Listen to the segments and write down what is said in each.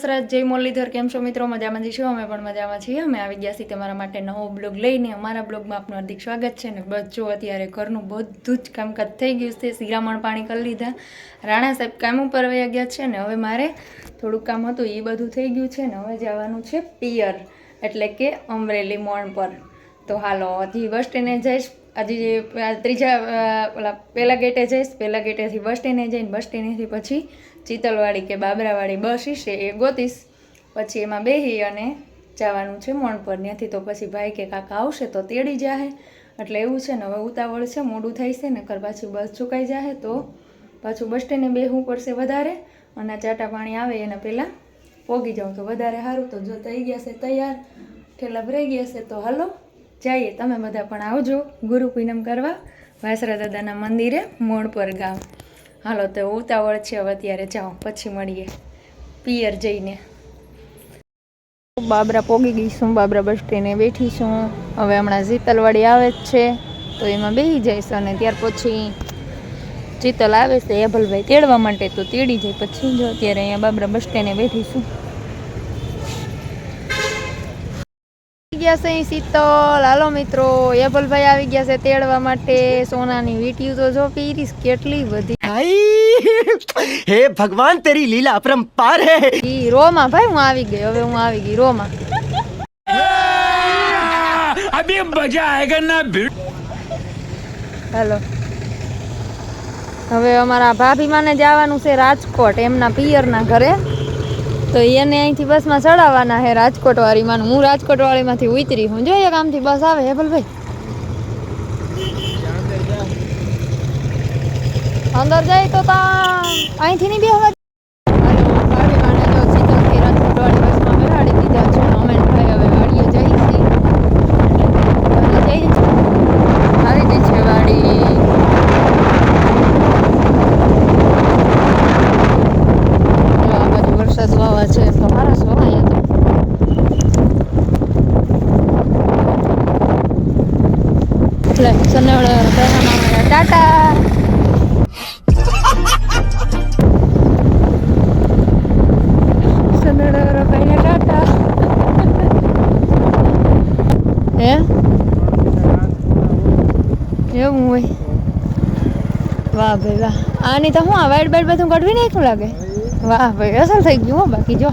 દશરથ, જય મુરલીધર, કેમ છો મિત્રો? મજામાં છીએ અમે પણ મજામાં છીએ. અમે આવી ગયા છીએ તમારા માટે નવો બ્લોગ લઈને. અમારા બ્લોગમાં આપનું હાર્દિક સ્વાગત છે ને જો અત્યારે ઘરનું બધું જ કામકાજ થઈ ગયું છે. શિરામણ પાણી કરી લીધા. રાણા સાહેબ કામ ઉપર વયા ગયા છે ને હવે મારે થોડુંક કામ હતું, એ બધું થઈ ગયું છે ને હવે જવાનું છે પિયર, એટલે કે અમરેલી મોણ પર. તો હાલો, હજી બસ સ્ટેન્ડે જઈશ. હજી આ ત્રીજા ઓલા પહેલા ગેટે જઈશ, પહેલા ગેટેથી બસ સ્ટેન્ડે જઈને, બસ સ્ટેન્ડેથી પછી ચિતલવાડી કે બાબરાવાડી બસ હશે એ ગોતીશ. પછી એમાં બેસી અને જવાનું છે મોણ પર ત્યાંથી તો પછી ભાઈ કે કાકા આવશે તો તેડી જાહે. એટલે એવું છે ને, હવે ઉતાવળ છે, મોડું થાય છે ને કર પાછી બસ ચૂકાઈ જાહે તો પાછું બસ સ્ટેન્ડે બેહવું પડશે વધારે. અને ચાટા પાણી આવે એના પહેલાં પોગી જાઉં તો વધારે સારું. તો જો થઈ ગયા છે તૈયાર, ઠેલા ભરાઈ ગયા છે તો હાલો. જઈએ, તમે બધા પણ આવજો ગુરુ પૂનમ કરવા વાસરા દાદાના મંદિરે મોડ પર ગામ. હાલો, તો ઉતાવળ છે, હવે અત્યારે જાઓ, પછી મળીએ. પિયર જઈને. બાબરા પોગી ગઈ છું, બાબરા બસ સ્ટેન્ડે બેઠી છું. હવે હમણાં જીતલવાડી આવે જ છે, તો એમાં બેસી જઈશ અને ત્યાર પછી ચિતલ આવે છે એભલભાઈ તેડવા માટે તો તેડી જાય. પછી જો અત્યારે અહીંયા બાબરા બસ સ્ટેન્ડે બેઠી છું. ગયા છે અહીં શીતલ હાલો મિત્રો યબલભાઈ આવી ગયા છે તેડવા માટે. સોનાની વીટીઓ તો જો પીરીસ કેટલી બધી. હે ભગવાન તેરી લીલા અપરંપાર હે. ઈ રોમા ભાઈ હું આવી ગઈ હવે હું આવી ગઈ રોમા. અભી મજા આયેગા ના ભીડ હેલો. હવે અમારા ભાભી માને જવાનું છે રાજકોટ એમના પિયરના ઘરે. તો એને અહીંથી બસમાં ચડાવવાના છે રાજકોટ વાળીમાં હું રાજકોટ વાળીમાંથી ઉતરી હું. જોઈએ કામથી બસ આવે, હે ભાઈ અંદર જાય તો તા અહીંથી નહીં બેહવા ભાભીમાને જો શીતલથી રાજકોટ વાળી બસમાં બેસાડી દીધા છે અમે ને ભાઈ હવે વાડીએ જઈએ છીએ વાડીએ જઈએ છીએ આવી ગઈ છે વાડી જો આ બાજુ વરસાદ વાવા છે તો મારા સોહાય તો એટલે સનેવડે બહેના ટાટા. હે એવું હોય વાહ ભાઈ વાહ આની તો હું આ વાઈટ બાઇટ બધું કઢવી નાખ્યું લાગે વાહ ભાઈ અસલ થઈ ગયું હો બાકી જો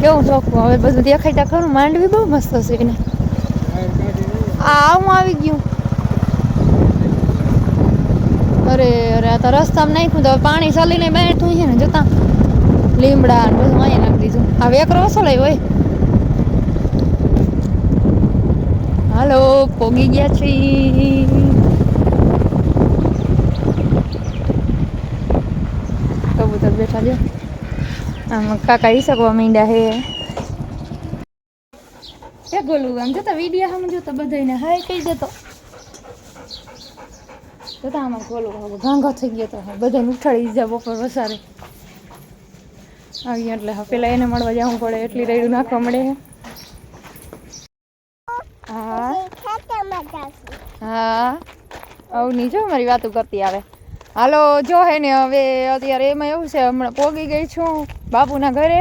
કેવું ચોખ્ખું હવે બધું દેખાય તા ખરું માંડવી બહુ મસ્ત છે એને આ હું આવી ગયું અરે અરે આ તો રસ્તામાં નાખ્યું તો હવે પાણી ચાલીને બેઠું છે ને જતા. લીમડા ને બધું અહીંયા નાખી દીધું. આ વેકરો અસલાય હોય. હાલો, પોગી ગયા છીએ. કબૂતર બેઠા જો આમ કાકા હિસકવા માંડ્યા હે એ ગોલું આમ જોતા વીડિયો સમજો તો બધાને હાય કહી દેતો. જોતા આમાં ગોલું ગાંગો થઈ ગયો તો બધાને ઉઠાડી દીધા બપોર વસારે. આવી એટલે પેલા એને મળવા જવું પડે, એટલી રેડું નાખવા મળે. હા. આવું નહીં જો મારી વાતો કરતી આવે. હાલો, જો હે ને હવે અત્યારે એમાં એવું છે, હમણાં પોગી ગઈ છું બાપુના ઘરે.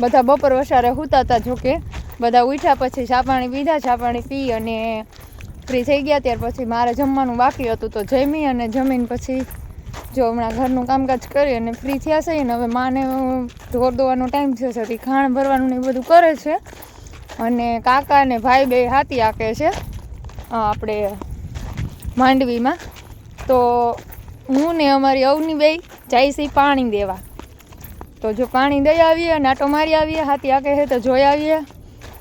બધા બપોર વસારે હુતા હતા જોકે. બધા ઉઠ્યા પછી ચા પાણી પીધા ચા પાણી પી અને ફ્રી થઈ ગયા, ત્યાર પછી મારે જમવાનું બાકી હતું તો જમી અને જમીન પછી જો હમણાં ઘરનું કામકાજ કરી અને ફ્રી થયા છે ને, હવે માને ઢોર દોવાનો ટાઈમ થયો છે તે ખાણ ભરવાનું ને એ બધું કરે છે. અને કાકા અને ભાઈ બે હાથી આકે છે આપણે માંડવીમાં. તો હું ને અમારી અવની બે છે પાણી દેવા. તો જો પાણી દઈ આવીએ અને આટો મારી આવીએ, હાથી આકે છે તો જોઈ આવીએ.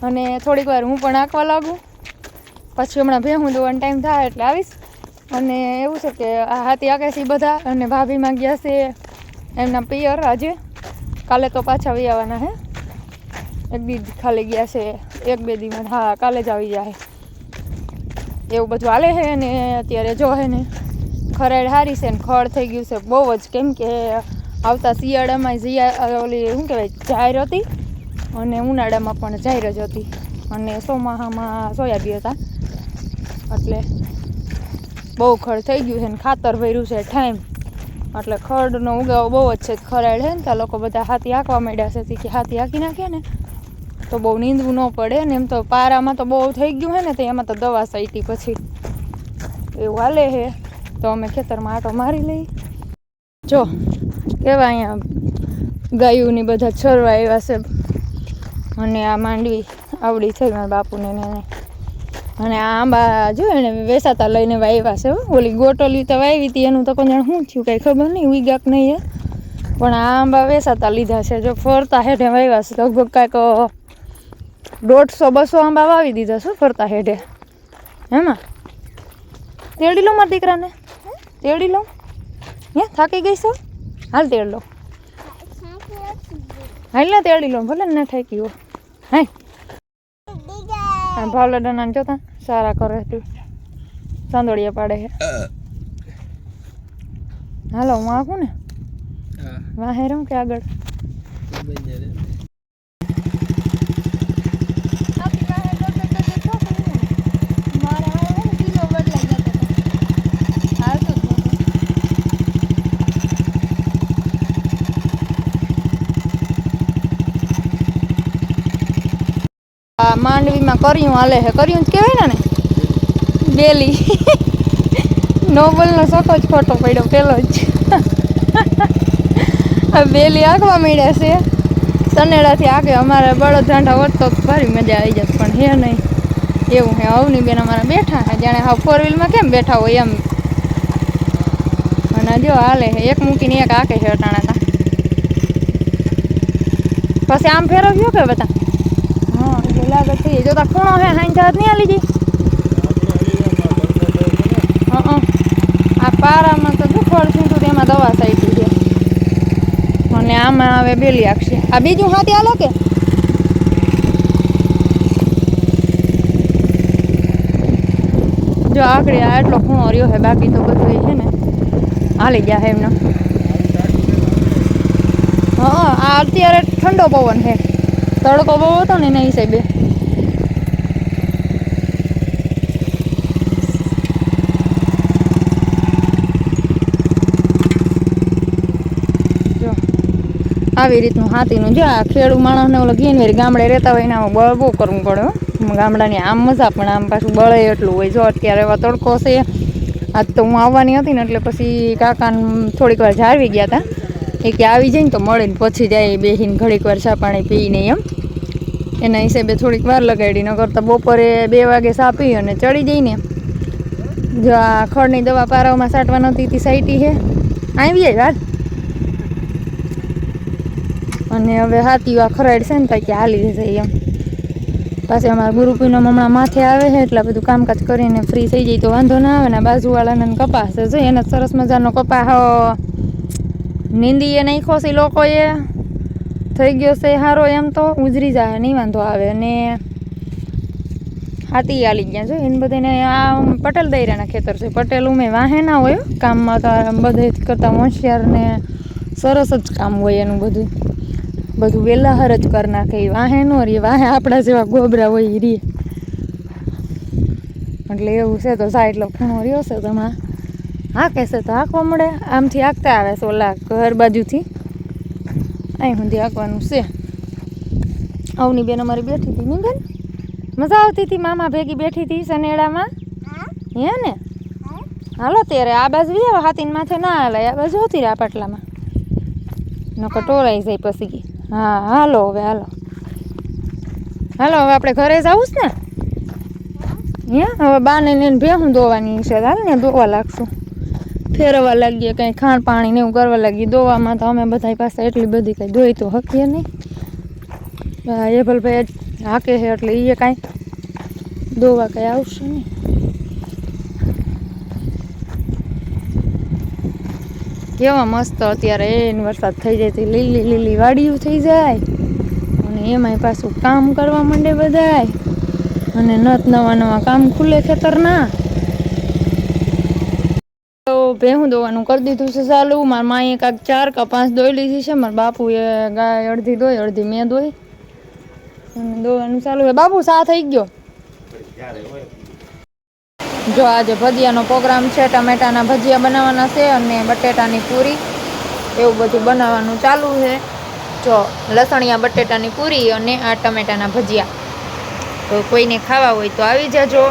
અને થોડીક વાર હું પણ આંકવા લાગું. પછી હમણાં ભેહું દોવાનો ટાઈમ થાય એટલે આવીશ. અને એવું છે કે આ હાથી આકાશી બધા અને ભાભીમાં ગયા છે એમના પિયર આજે. કાલે તો પાછા આવી આવવાના હે. એક દી ખાલી ગયા છે, એક બે દીમાં હા, કાલે જ આવી જાય. એવું બધું હાલે છે ને અત્યારે જો હે ને ખરેડ હારી છે ને ખડ થઈ ગયું છે. બહુ જ કેમ કે આવતા શિયાળામાં જીયા ઓલી શું કહેવાય, જાહેર હતી અને ઉનાળામાં પણ જાહેર જ હતી. અને ચોમાસામાં સોયાબી હતા. એટલે બહુ ખડ થઈ ગયું છે ને ખાતર ભર્યું છે ટાઈમ એટલે ખડનો ઉગાવો બહુ જ છે ખરાડ છે ને, ત્યાં લોકો બધા હાથી હાંકવા માંડ્યા છે કે હાથી હાંકી નાખે ને. તો બહુ નીંદવું ન પડે ને, એમ તો પારામાં તો બહુ થઈ ગયું છે ને, તો એમાં તો દવા સાઈટી પછી. એવું હાલે છે. તો અમે ખેતરમાં આટો મારી લઈ. જો, કેવા અહીંયા ગાયુંની બધા છરવા આવ્યા છે. અને આ માંડવી આવડી થઈ મારા બાપુને એને. અને આ આંબા જો એને વેસાતા લઈને વાવ્યા છે હો. ઓલી ગોટલી તો વાવી હતી એનું તો કોઈ જાણ શું થયું કાંઈ ખબર નહીં ઉગાક નહીં હે. પણ આ આંબા વેસાતા લીધા છે જો ફરતા હેઠે વાવ્યા છે. લગભગ કાંઈક દોઢસો બસો આંબા વાવી દીધા છે ફરતા હેઠે. એમાં તેડી લો મારા દીકરાને. તેડી લો. હે થાકી ગઈ છો? હાલ તેડ લો. હાલ ને તેડી લો ભલે ને ના થાકી હો હાય. ભાવલા ડનાને જોતા સારા કરે તું. સાંદોડિયા પાડે છે. હાલો હું આખું ને? વાહેરું કે આગળ આ માંડવીમાં કર્યું, હાલે છે કર્યું જ કહેવાય ને બેલી. નોબલનો સખો જ ખોટો પડ્યો, પેલો જ. બેલી આગવા મળ્યા છે. સનેડાથી આગે અમારે બળદ ઢાંઢા હોત તો ભારી મજા આવી જત, પણ હે નહીં. એવું હે અવની બેન અમારા બેઠા હે, જાણે હા ફોર વ્હીલમાં કેમ બેઠા હોય એમ. અને જો હાલે હે, એક મૂકીને એક આકે છે અટાણા તા. પછી આમ ફેરવ્યો કે બધા લાગે છે. જો તા ખૂણો હે હાઈ જાત નહીં આલી જી આ પારામાં તો ફળ છીંટું તેમાં દવા સાઈટી છે. અને આમાં હવે બેલી આખશે આ બીજું હાથી હાલો કે? જો આકડી આ એટલો ખૂણો રહ્યો છે, બાકી તો બધું એ છે ને, હાલી ગયા છે એમને. હા. આ અત્યારે ઠંડો પવન છે. તડકો બહુ હતો ને એના હિસાબે. આવી રીતનું હાથીનું. જો આ ખેડૂ માણસને ઓલો ઘીનવેરી ગામડે રહેતા હોય એના બળ બહુ કરવું પડે ગામડાની આમ મજા, પણ આમ પાછું બળે એટલું હોય. જો અત્યારે એવા તડકો છે. આજ તો હું આવવાની હતી ને એટલે પછી કાકાને થોડીક વાર જાળવી ગયા હતા એ કે આવી જઈને તો મળીને પછી જાય બેહીને ઘડીક વાર ચા પાણી પીને એમ. એના હિસાબે થોડીક વાર લગાડી ન કરતા બપોરે બે વાગે સાપી અને ચડી જઈને જો આ ખડની દવા પારાઓમાં સાટવા નહોતી, તે સાઈટી છે આવી જાય વાત અને હવે હાથી આ ખરાડ છે ને ત્યાં હાલી જશે એમ. પાછી અમારા ગુરુપીનો હમણાં માથે આવે છે એટલે બધું કામકાજ કરીને ફ્રી થઈ જાય તો વાંધો ના આવે ને બાજુવાળાને કપાસ છે. એને સરસ મજાનો કપાસ અ, નીંદીએ છે એ લોકોએ. થઈ ગયો છે સારો એમ તો ઉજરી જાય નહીં વાંધો આવે. અને હાથી આલી ગયા છે. એને બધાને આ પટેલ દૈરાના ખેતર છે. પટેલ ઉમે વાહે ના હોય કામમાં તો બધે કરતાં હોશિયાર ને સરસ જ કામ હોય એનું બધું. બધું વેલાહર જ કરી નાખે. વાહે નો રે, વાહે આપણા જેવા ગોબરા હોય એ રે. એટલે એવું છે તો સાઈડ એટલો ખૂણો રહ્યો છે તો હમણાં હાંકે છે તો હાંકવા મળે. આમથી હાંકતા આવે છે ઓલા ઘર બાજુથી. અહીં સુધી હાંકવાનું છે. અવની બેન અમારી બેઠી હતી નહીં મજા આવતી હતી મામા ભેગી બેઠી હતી સનેડામાં હે ને? હાલો ત્યારે આ બાજુ હાથીને માથે ના હાલે. આ બાજુ હતી આ પાટલામાં. નકર ટોરાઈ જાય પછી. હા, હાલો હવે, હાલો. હાલો, હવે આપણે ઘરે જવું છે ને? હે? હવે બાને ને એને ભેહું દોવાની છે. હાલ ને દોવા લાગશું. ફેરવવા લાગીએ, કંઈ ખાણ પાણી ને એવું કરવા લાગીએ. દોવામાં તો અમે બધા પાસે એટલી બધી કંઈ દોઈ તો હકીએ નહીં. એ ભલભાઈ હાકે છે એટલે એ કાંઈ દોવા કંઈ આવશે નહીં. કેવા મસ્ત અત્યારે એને વરસાદ થઈ જાય તો લીલી લીલી વાડીઓ થઈ જાય. અને એમાંય પાછું કામ કરવા માંડે બધાય. અને નત નવા નવા કામ ખુલે ખેતરના. તો ભેહું દોવાનું કરી દીધું છે ચાલુ. મારા માએ કાંક ચાર કા પાંચ દોઈ લીધી છે, મારા બાપુએ ગાય અડધી દોઈ અડધી મેં દોઈ અને દોવાનું ચાલુ છે. બાપુ સા થઈ ગયો? જો આજે ભજીયાનો પ્રોગ્રામ છે, ટમેટાના ભજીયા બનાવવાના છે અને બટેટાની પૂરી. એવું બધું બનાવવાનું ચાલુ છે. જો લસણિયા, બટેટાની પૂરી અને આ ટમેટાના ભજીયા. તો કોઈને ખાવા હોય તો આવી જજો.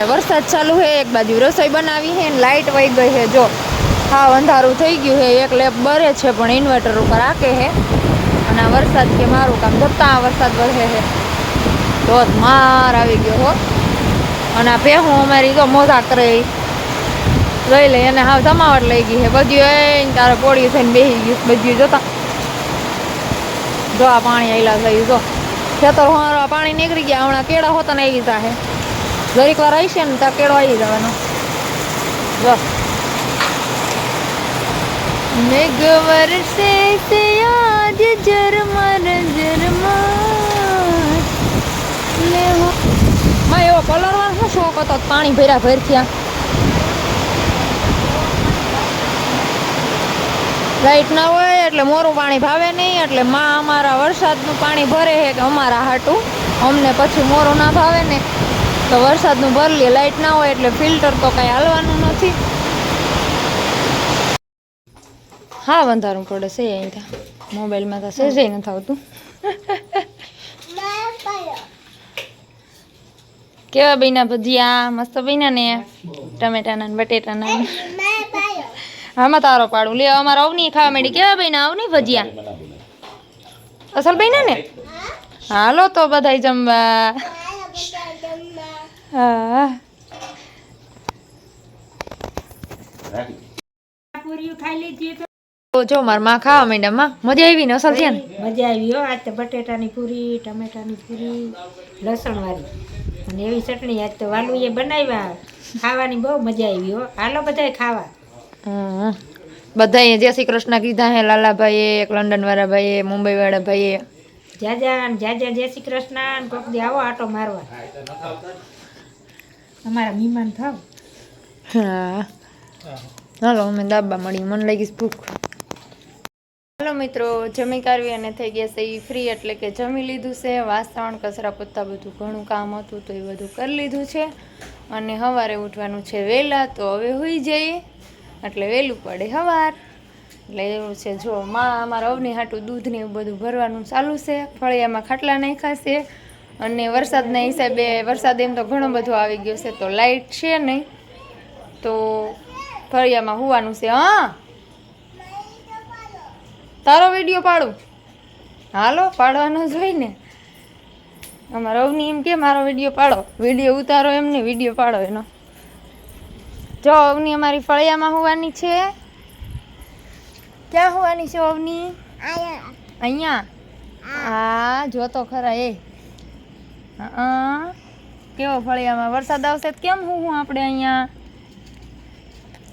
વરસાદ ચાલુ છે, એક બાજુ રસોઈ બનાવી છે લાઇટ વહી ગઈ છે. જો હા, અંધારું થઈ ગયું છે, એક લેપ બરે છે, પણ ઇન્વર્ટર ઉપર આકે છે. અને આ વરસાદ કે મારું કામ ધપતા વરસાદ વધે છે. ધોધમાર આવી ગયો હો. અને આ ભેહું અમારી તો મોજા કરે લઈ લઈ અને હા જમાવટ લઈ ગઈ છે. બધું એ તારે પોળી થઈને બેસી ગયું બધું જોતા. જો આ પાણી આયલા થયું જો. ખેતર હોવાળા પાણી નીકળી ગયા. હમણાં કેળા હોતા ને આવી જાહે દરેક વાર આવી છે ને ત્યાં કેળો આવી જવાનો. જો. મેઘ વર્ષે આજ જરમર ઝરમર ઝરમર લે હો માં એવો માં શું શોખ હતો? પાણી ભર્યા ભર થયા લાઈટ ના હોય એટલે મોરું પાણી ભાવે નહીં, એટલે માં અમારા વરસાદનું પાણી ભરે છે કે અમારા હાટું. અમને પછી મોરું ના ભાવે ને, તો વરસાદનું ભરલીએ લાઈટ ના હોય એટલે ફિલ્ટર તો કાંઈ હાલવાનું નથી. હા બંધારું પડે છે અહીં મોબાઈલમાં તો સેજે નથી આવતું. કેવા બન્યા ભજીયા? મસ્ત બન્યા ને? ટમેટાના ને બટેટાના. આમાં તારો પાડું. લે, અમારે અવની ખાવા માંડી. કેવા બન્યા? અવની ભજીયા? અસલ બન્યા ને? હાલો તો બધાય જમવા. હા. જો, મારમાં ખાવા માંડ્યા. માં, મજા આવી ને? અસલ થયા ને? મજા આવી હો. આજ બટેટાની પૂરી, ટમેટાની પૂરી, લસણવાળી. અને એવી ચટણી આજ તો વાલુએ બનાવ્યા. ખાવાની બહુ મજા આવી હો. હાલો બધાય ખાવા. બધાએ જય શ્રી કૃષ્ણ કીધા હે લાલાભાઈએ એક લંડન વાળા ભાઈએ મુંબઈ વાળા ભાઈએ. જાજા જાજા જય શ્રી કૃષ્ણ કોક દી આવો આટો મારવા. અમારા મહેમાન થાવ. હા. ચાલો અમે દાબા મળી મને લાગી ભૂખ. મિત્રો, જમી કરવી અને થઈ ગયા છે એ ફ્રી એટલે કે જમી લીધું છે. વાસણ, કચરા પોતા બધું ઘણું કામ હતું તો એ બધું કરી લીધું છે. અને સવારે ઉઠવાનું છે વહેલા તો હવે હોઈ જઈએ. એટલે વહેલું પડે સવાર એટલે એવું છે, જો માં અમારા અવની હાટું દૂધ ને એવું બધું ભરવાનું ચાલુ છે. ફળિયામાં ખાટલા નાખ્યા છે. અને વરસાદના હિસાબે, વરસાદ એમ તો ઘણો બધો આવી ગયો છે, તો લાઇટ છે નહીં. તો ફળિયામાં હોવાનું છે, હા. તારો વીડિયો પાડું? હાલો, પાડવાનો જોઈ ને. અમારા રવની એમ કે મારો વીડિયો પાડો. વીડિયો ઉતારો એમને, વીડિયો પાડો એનો. જો, અવની અમારી ફળિયામાં હોવાની છે. ક્યાં હોવાની છે અવની? અહીંયા. હા, જો તો ખરા એ. કેવો ફળિયામાં? વરસાદ આવશે તો કેમ હું આપણે અહીંયા?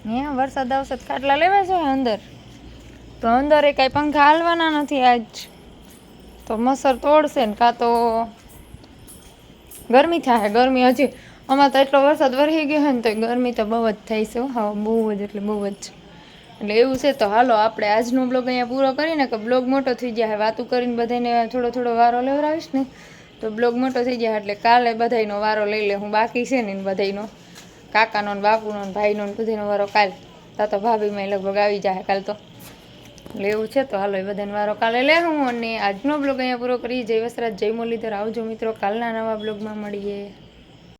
હે, વરસાદ આવશે તો ખાટલા લેવા છે અંદર? તો અંદર એ કાંઈ પંખા હાલવાના નથી આજ. તો મસર તોડશે ને કાં તો ગરમી થાય, ગરમી હજી આમાં તો એટલો વરસાદ વરસી ગયો છે ને તો ગરમી તો બહુ જ થાય છે હા. બહુ જ એટલે બહુ જ. એટલે એવું છે તો હાલો, આપણે આજનો બ્લોગ અહીંયા પૂરો કરીને કે બ્લોગ મોટો થઈ જાય વાતું કરીને બધાને થોડો થોડો વારો લેવડાવીશ ને. તો બ્લોગ મોટો થઈ જાય એટલે કાલે બધાનો વારો લઈ લે. હું બાકી છે ને બધાનો કાકાનો ને બાપુનો ને ભાઈનો ને બધાનો વારો કાલ. તા તો ભાભીમાં લગભગ આવી જાય કાલ તો. એવું છે, તો હાલો એ બધાને વારો કાલે લે હું અને આજનો બ્લોગ અહીંયા પૂરો કરી જય વસરાજ, જય મુરલીધર. આવજો મિત્રો, કાલના નવા બ્લોગમાં મળીએ.